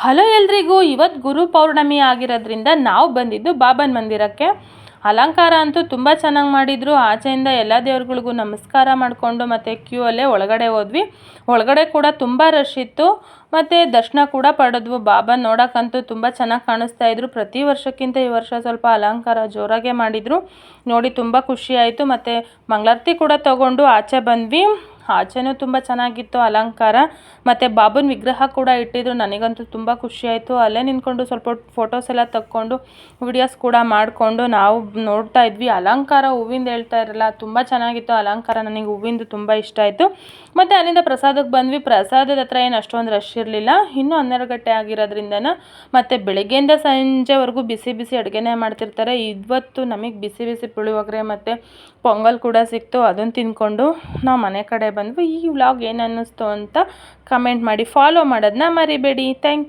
Hello ಎಲ್ರಿಗೂ ಇವತ್ತು ಗುರು ಪೌರ್ಣಮಿ ಆಗಿರೋದ್ರಿಂದ ನಾವು ಬಂದಿದ್ದು ಬಾಬನ್ ಮಂದಿರಕ್ಕೆ. ಅಲಂಕಾರ ಅಂತೂ ತುಂಬ ಚೆನ್ನಾಗಿ ಮಾಡಿದರು. ಆಚೆಯಿಂದ ಎಲ್ಲ ದೇವ್ರುಗಳಿಗೂ ನಮಸ್ಕಾರ ಮಾಡಿಕೊಂಡು ಮತ್ತು ಕ್ಯೂ ಅಲ್ಲೇ ಒಳಗಡೆ ಹೋದ್ವಿ. ಒಳಗಡೆ ಕೂಡ ತುಂಬ ರಶ್ ಇತ್ತು. ಮತ್ತು ದರ್ಶನ ಕೂಡ ಪಡೆದ್ವು. ಬಾಬಾ ನೋಡೋಕ್ಕಂತೂ ತುಂಬ ಚೆನ್ನಾಗಿ ಕಾಣಿಸ್ತಾ ಇದ್ರು. ಪ್ರತಿ ವರ್ಷಕ್ಕಿಂತ ಈ ವರ್ಷ ಸ್ವಲ್ಪ ಅಲಂಕಾರ ಜೋರಾಗೆ ಮಾಡಿದರು. ನೋಡಿ ತುಂಬ ಖುಷಿಯಾಯಿತು ಮತ್ತು ಮಂಗಳಾರತಿ ಕೂಡ ತಗೊಂಡು ಆಚೆ ಬಂದ್ವಿ. ಆಚೆನೂ ತುಂಬ ಚೆನ್ನಾಗಿತ್ತು, ಅಲಂಕಾರ. ಮತ್ತು ಬಾಬನ ವಿಗ್ರಹ ಕೂಡ ಇಟ್ಟಿದ್ರು, ನನಗಂತೂ ತುಂಬ ಖುಷಿ ಆಯಿತು. ಅಲ್ಲೇ ನಿಂತ್ಕೊಂಡು ಸ್ವಲ್ಪ ಫೋಟೋಸ್ ಎಲ್ಲ ತಕ್ಕೊಂಡು ವಿಡಿಯೋಸ್ ಕೂಡ ಮಾಡಿಕೊಂಡು ನಾವು ನೋಡ್ತಾ ಇದ್ವಿ. ಅಲಂಕಾರ ಹೂವಿಂದ ಹೇಳ್ತಾ ಇರಲ್ಲ, ತುಂಬ ಚೆನ್ನಾಗಿತ್ತು ಅಲಂಕಾರ, ನನಗೆ ಹೂವಿಂದು ತುಂಬ ಇಷ್ಟ ಆಯಿತು. ಮತ್ತು ಅಲ್ಲಿಂದ ಪ್ರಸಾದಕ್ಕೆ ಬಂದ್ವಿ. ಪ್ರಸಾದದ ಹತ್ರ ಏನು ಅಷ್ಟೊಂದು ರಶ್ ಇರಲಿಲ್ಲ. ಇನ್ನೂ ಹನ್ನೆರಡು ಗಂಟೆ ಆಗಿರೋದ್ರಿಂದ ಮತ್ತು ಬೆಳಗ್ಗೆಯಿಂದ ಸಂಜೆವರೆಗೂ ಬಿಸಿ ಬಿಸಿ ಅಡುಗೆನೇ ಮಾಡ್ತಿರ್ತಾರೆ. ಇವತ್ತು ನಮಗೆ ಬಿಸಿ ಬಿಸಿ ಪುಳಿಯೋಗರೆ ಮತ್ತು ಪೊಂಗಲ್ ಕೂಡ ಸಿಕ್ತು. ಅದನ್ನು ತಿಂದ್ಕೊಂಡು ನಾವು ಮನೆ ಕಡೆ ಬಂದ್ವಿ. ಈ ವ್ಲಾಗ್ ಏನು ಅನ್ನಿಸ್ತು ಅಂತ ಕಮೆಂಟ್ ಮಾಡಿ. ಫಾಲೋ ಮಾಡೋದನ್ನ ಮರಿಬೇಡಿ. ಥ್ಯಾಂಕ್